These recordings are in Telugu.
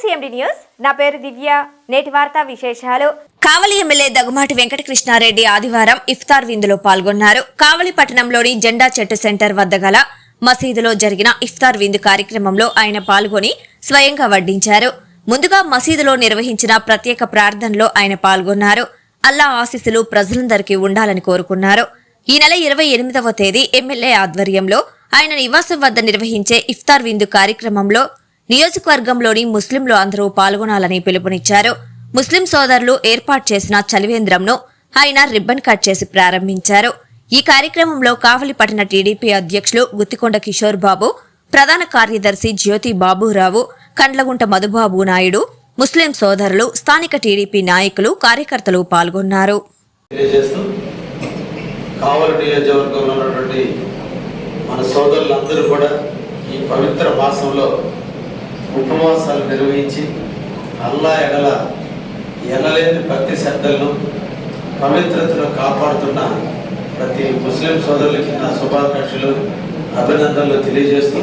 CMD news. నా పేరు దివ్య. నేటి వార్తా విశేషాలు. కావలి ఎమ్మెల్యే దగ్గుమాటి వెంకటకృష్ణారెడ్డి ఆదివారం ఇఫ్తార్ విందులో పాల్గొన్నారు. కావలి పట్టణంలోని జెండా చెట్టు సెంటర్ వద్ద గల మసీదులో జరిగిన ఇఫ్తార్ విందు కార్యక్రమంలో ఆయన పాల్గొని స్వయంగా వడ్డించారు. ముందుగా మసీదులో నిర్వహించిన ప్రత్యేక ప్రార్థనలో ఆయన పాల్గొన్నారు. అల్లా ఆశీస్సులు ప్రజలందరికీ ఉండాలని కోరుకున్నారు. ఈ నెల ఇరవై ఎనిమిదవ తేదీ ఎమ్మెల్యే ఆధ్వర్యంలో ఆయన నివాసం వద్ద నిర్వహించే ఇఫ్తార్ విందు కార్యక్రమంలో నియోజకవర్గంలోని ముస్లింలు అందరూ పాల్గొనాలని పిలుపునిచ్చారు. ముస్లిం సోదరులు ఏర్పాటు చేసిన చలివేంద్రంను ఆయన రిబ్బన్ కట్ చేసి ప్రారంభించారు. ఈ కార్యక్రమంలో కావలిపట్టిన టీడీపీ అధ్యక్షులు గుత్తికొండ కిషోర్ బాబు ప్రధాన కార్యదర్శి జ్యోతి బాబురావు కండ్లగుంట మధుబాబు నాయుడు ముస్లిం సోదరులు స్థానిక టీడీపీ నాయకులు కార్యకర్తలు పాల్గొన్నారు. కావలి నియోజకవర్గంలో ఉన్నటువంటి మన సోదరులందరూ కూడా ఈ పవిత్ర మాసంలో ఉపవాసాలు నిర్వహించి అల్లా ఎడల ఎనలేని భక్తి శ్రద్ధలను పవిత్రతను కాపాడుతున్న ప్రతి ముస్లిం సోదరులకి నా శుభాకాంక్షలు అభినందనలు తెలియజేస్తూ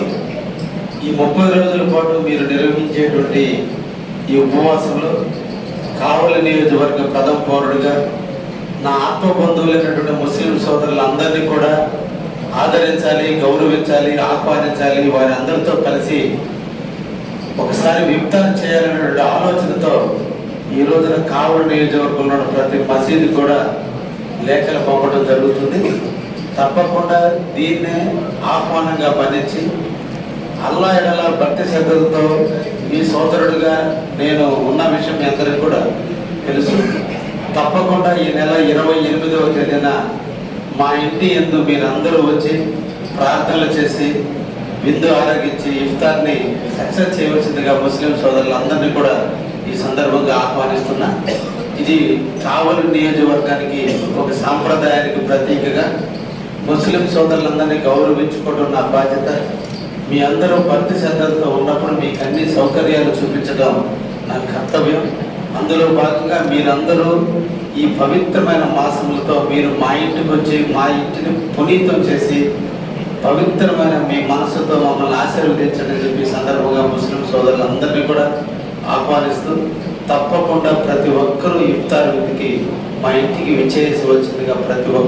ఈ ముప్పై రోజుల పాటు మీరు నిర్వహించేటువంటి ఈ ఉపవాసంలో కావలి నియోజకవర్గ ప్రథమ పౌరుడిగా నా ఆత్మ బంధువులైనటువంటి ముస్లిం సోదరులందరినీ కూడా ఆదరించాలి గౌరవించాలి ఆహ్వానించాలి. వారి అందరితో కలిసి ఒకసారి విప్తారం చేయాలనేటువంటి ఆలోచనతో ఈ రోజున కావలి నియోజకవర్గంలో ప్రతి మసీదు కూడా లేఖలు పంపడం జరుగుతుంది. తప్పకుండా దీన్నే ఆహ్వానంగా మన్నించి అల్లా ఎడల భక్తి శ్రద్ధలతో మీ సోదరుడిగా నేను ఉన్న విషయం మీ అందరికీ కూడా తెలుసు. తప్పకుండా ఈ నెల ఇరవై ఎనిమిదవ తేదీన మా ఇంటి ఎందు మీరందరూ వచ్చి ప్రార్థనలు చేసి విందు ఆరోగించి ఇఫ్తార్ని సక్సెస్ చేయవలసిందిగా ముస్లిం సోదరులందరినీ కూడా ఈ సందర్భంగా ఆహ్వానిస్తున్నా. ఇది కావలి నియోజకవర్గానికి ఒక సాంప్రదాయానికి ప్రతీకగా ముస్లిం సోదరులందరినీ గౌరవించుకోవడం నా బాధ్యత. మీ అందరూ భక్తి శ్రద్ధలతో ఉన్నప్పుడు మీకు అన్ని సౌకర్యాలు చూపించడం నా కర్తవ్యం. అందులో భాగంగా మీరందరూ ఈ పవిత్రమైన మాసములతో మీరు మా ఇంటికి వచ్చి మా ఇంటిని పునీతం చేసి పవిత్రమైన మీ మనసుతో మమ్మల్ని ఆశీర్వదించండి అని చెప్పి సందర్భంగా ముస్లిం సోదరులందరినీ కూడా ఆహ్వానిస్తూ తప్పకుండా ప్రతి ఒక్కరూ ఇఫ్తార్ వీధికి మా ఇంటికి విచ్చేసి వచ్చిందిగా ప్రతి ఒక్క